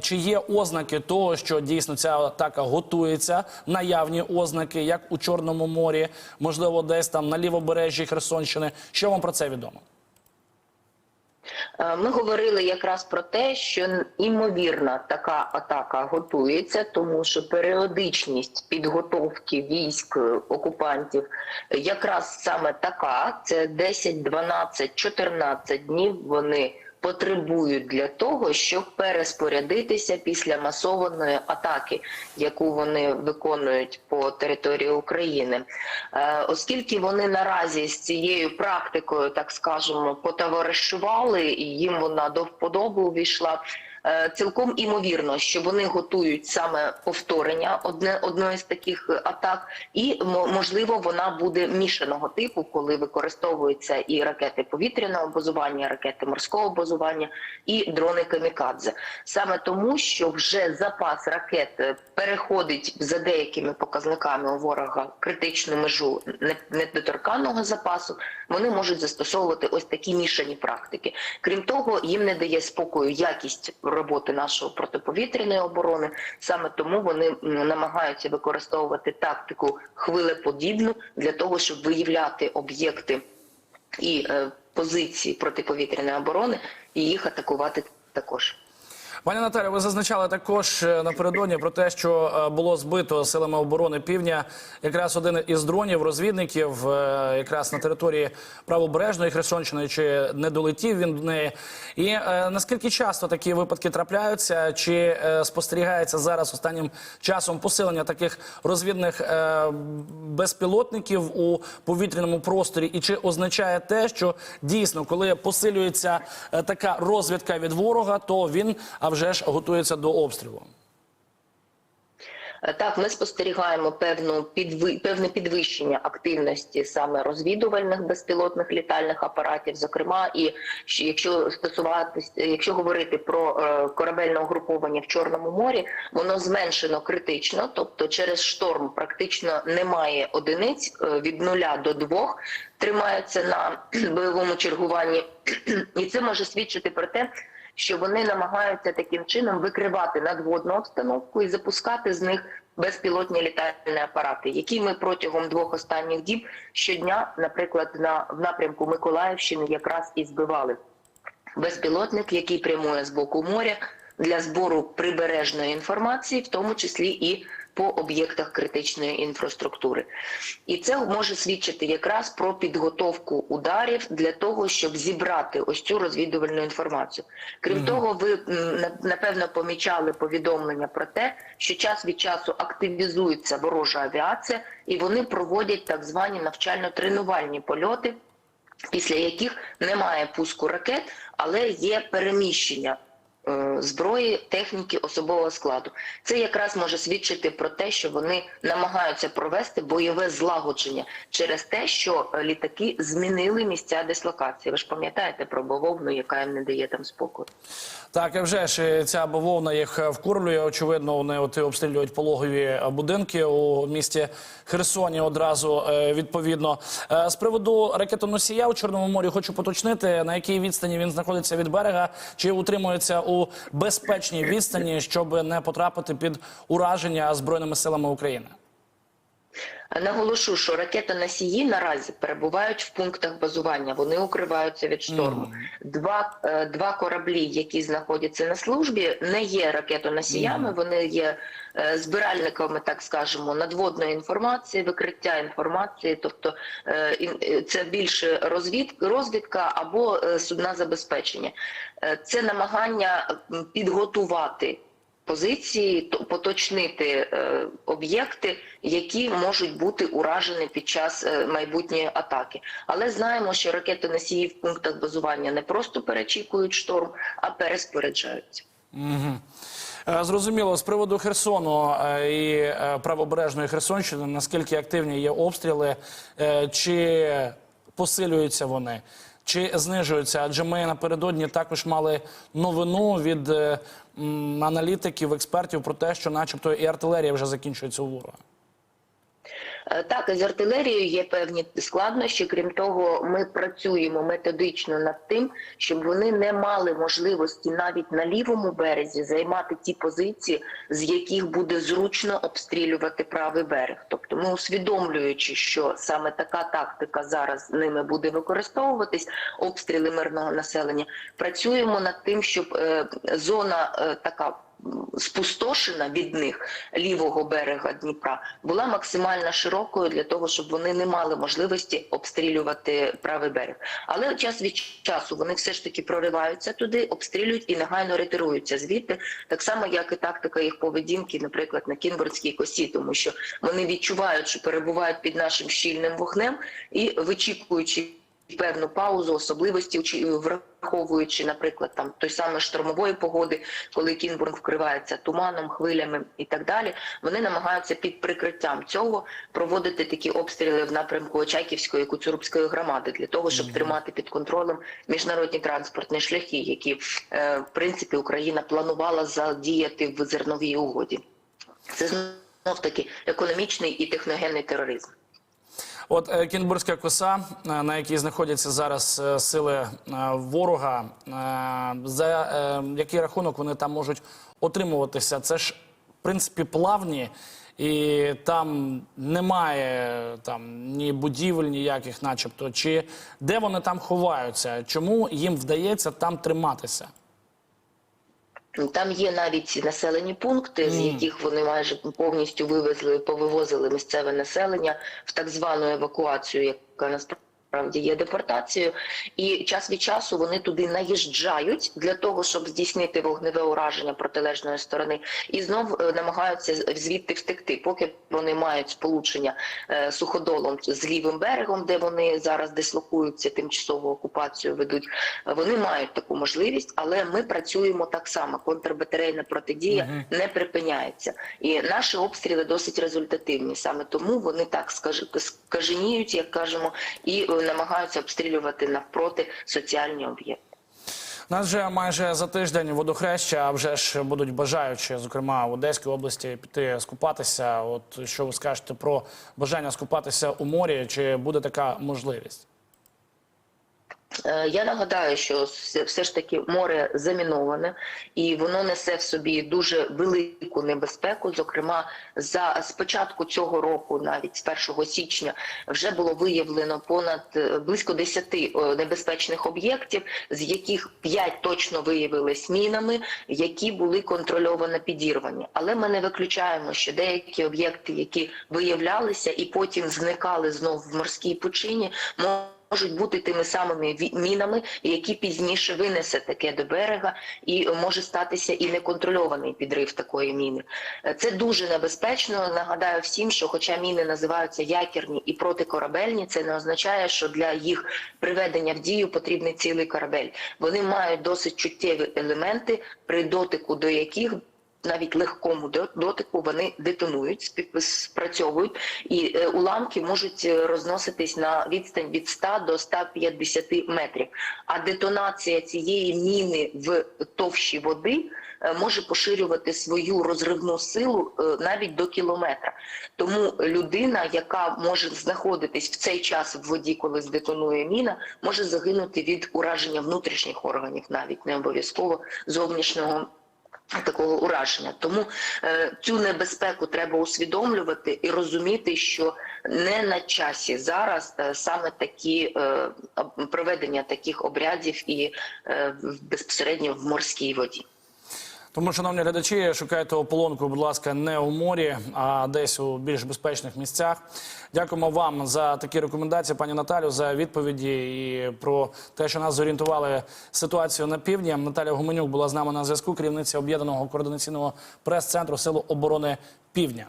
Чи є ознаки того, що дійсно ця атака готується? Наявні ознаки, як у Чорному морі, можливо, десь там на лівобережжі Херсонщини. Що вам про це відомо? Е, Ми говорили якраз про те, що імовірна така атака готується, тому що періодичність підготовки військ е, окупантів якраз саме така: це 10, 12, 14 днів. Вони потребують для того, щоб переспорядитися після масованої атаки, яку вони виконують по території України, Е, оскільки вони наразі з цією практикою, так скажемо, потоваришували, і їм вона до вподоби увійшла. Е, Цілком імовірно, що вони готують саме повторення одне одної з таких атак, і мо- можливо вона буде мішаного типу, коли використовуються і ракети повітряного базування, ракети морського базування, і дрони камікадзе. Саме тому, що вже запас ракет е, переходить за деякими показниками у ворога критичну межу не- недоторканного запасу, вони можуть застосовувати ось такі мішані практики. Крім того, їм не дає спокою якість роботи нашої протиповітряної оборони. Саме тому вони намагаються використовувати тактику хвилеподібну для того, щоб виявляти об'єкти і е, позиції протиповітряної оборони і їх атакувати також. Пані Наталі, ви зазначали також е, напередодні про те, що е, було збито силами оборони півдня якраз один із дронів розвідників, е, якраз на території правобережної Херсонщини, чи не долетів він до неї. І наскільки часто такі випадки трапляються, чи спостерігається зараз останнім часом посилення таких розвідних безпілотників у повітряному просторі, і чи означає те, що дійсно, коли посилюється така розвідка від ворога, то він а вже ж готується до обстрілу? Е, Так, ми спостерігаємо певну підви... певне підвищення активності саме розвідувальних безпілотних літальних апаратів. Зокрема, і якщо стосуватись, якщо говорити про е, корабельне угруповання в Чорному морі, воно зменшено критично, тобто через шторм практично немає одиниць е, від нуля до двох. Тримаються на бойовому чергуванні, і це може свідчити про те, що вони намагаються таким чином викривати надводну обстановку і запускати з них безпілотні літальні апарати, які ми протягом двох останніх діб щодня, наприклад, на в напрямку Миколаївщини, якраз і збивали. Безпілотник, який прямує з боку моря для збору прибережної інформації, в тому числі і по об'єктах критичної інфраструктури, і це може свідчити якраз про підготовку ударів для того, щоб зібрати ось цю розвідувальну інформацію. Крім Мгм. того, ви напевно помічали повідомлення про те, що час від часу активізується ворожа авіація, і вони проводять так звані навчально-тренувальні польоти, після яких немає пуску ракет, але є переміщення. Е, Зброї, техніки, особового складу, це якраз може свідчити про те, що вони намагаються провести бойове злагодження через те, що е, літаки змінили місця дислокації. Ви ж пам'ятаєте про бавовну, яка їм не дає там спокою. Так, і вже ж е, ця бавовна їх вкурлює. Очевидно, вони от обстрілюють пологові будинки у місті Херсоні одразу відповідно. З приводу ракетоносія у Чорному морі хочу поточнити, на якій відстані він знаходиться від берега, чи утримується у безпечній відстані, щоб не потрапити під ураження збройними силами України. Наголошу, що ракетоносії наразі перебувають в пунктах базування. Вони укриваються від шторму. Два, е, два кораблі, які знаходяться на службі, не є ракетоносіями. Вони є е, збиральниками, так скажемо, надводної інформації, викриття інформації. Тобто е, це більше розвід, розвідка або судна забезпечення. Це намагання підготувати позиції, то- поточнити е, об'єкти, які можуть бути уражені під час е, майбутньої атаки. Але знаємо, що ракетоносії в пунктах базування не просто перечікують шторм, а переспоряджаються. Е, Зрозуміло, з приводу Херсону і правобережної Херсонщини, наскільки активні є обстріли, чи посилюються вони, чи знижуються? Адже ми напередодні також мали новину від е, аналітиків, експертів про те, що, начебто, і артилерія вже закінчується у ворога. Е, Так, з артилерією є певні складнощі. Крім того, ми працюємо методично над тим, щоб вони не мали можливості навіть на лівому березі займати ті позиції, з яких буде зручно обстрілювати правий берег. Тобто, ми усвідомлюючи, що саме така тактика зараз ними буде використовуватись, обстріли мирного населення, працюємо над тим, щоб е, зона е, така спустошена від них лівого берега Дніпра була максимально широкою для того, щоб вони не мали можливості обстрілювати правий берег. Але час від часу вони все ж таки прориваються туди, обстрілюють і негайно ретируються звідти, так само як і тактика їх поведінки, наприклад, на Кінбурзькій косі, тому що вони відчувають, що перебувають під нашим щільним вогнем і вичікуючи певну паузу, особливості враховуючи, наприклад, там той самої штормової погоди, коли Кінбург вкривається туманом, хвилями і так далі. Вони намагаються під прикриттям цього проводити такі обстріли в напрямку Очаківської і Куцурубської громади для того, щоб тримати під контролем міжнародні транспортні шляхи, які е, в принципі Україна планувала задіяти в зерновій угоді. Це знов таки економічний і техногенний тероризм. От е, Кінбурзька коса, е, на якій знаходяться зараз е, сили ворога, за який рахунок вони там можуть отримуватися? Це ж в принципі плавні, і там немає там ні будівель ніяких, начебто. Чи де вони там ховаються? Чому їм вдається там триматися? Там є навіть населені пункти, з яких вони майже повністю вивезли, повивозили місцеве населення в так звану евакуацію, яка насправді є депортацією. І час від часу вони туди наїжджають для того, щоб здійснити вогневе ураження протилежної сторони, і знов е, намагаються звідти втекти, поки вони мають сполучення е, суходолом з лівим берегом, де вони зараз дислокуються, тимчасову окупацію ведуть. Вони мають таку можливість, але ми працюємо так само. Контрбатарейна протидія не припиняється, і наші обстріли досить результативні. Саме тому вони так скаж- скаженіють, як кажемо, і е, намагаються обстрілювати навпроти соціальні об'єкти. У Нас вже майже за тиждень водохреща, а вже ж будуть бажаючі, зокрема в Одеській області, піти скупатися. От що ви скажете про бажання скупатися у морі? Чи буде така можливість? Е, Я нагадаю, що все ж таки море заміноване, і воно несе в собі дуже велику небезпеку. Зокрема, за з початку цього року, навіть з 1 січня, вже було виявлено понад е, близько 10 е, небезпечних об'єктів, з яких 5 точно виявились мінами, які були контрольовано підірвані. Але ми не виключаємо, що деякі об'єкти, які виявлялися і потім зникали знов в морській пучині, можуть бути тими самими мінами, які пізніше винесе таке до берега, і може статися і неконтрольований підрив такої міни. Е, Це дуже небезпечно. Нагадаю всім, що, хоча міни називаються якірні і протикорабельні, це не означає, що для їх приведення в дію потрібний цілий корабель. Вони мають досить чуттєві елементи, при дотику до яких навіть легкому дотику вони детонують, спів- спрацьовують, і е, уламки можуть е, розноситись на відстань від 100 до 150 метрів. А детонація цієї міни в товщі води е, може поширювати свою розривну силу навіть до кілометра. Тому людина, яка може знаходитись в цей час в воді, коли здетонує міна, може загинути від ураження внутрішніх органів, навіть не обов'язково зовнішнього такого ураження. Тому е, цю небезпеку треба усвідомлювати і розуміти, що не на часі зараз е, саме такі е, проведення таких обрядів і е, безпосередньо в морській воді. Тому, шановні глядачі, шукайте ополонку, будь ласка, не у морі, а десь у більш безпечних місцях. Дякуємо вам за такі рекомендації, пані Наталю, за відповіді і про те, що нас зорієнтували ситуацію на півдні. Наталя Гуменюк була з нами на зв'язку, керівниця об'єднаного координаційного прес-центру Сил оборони Півдня.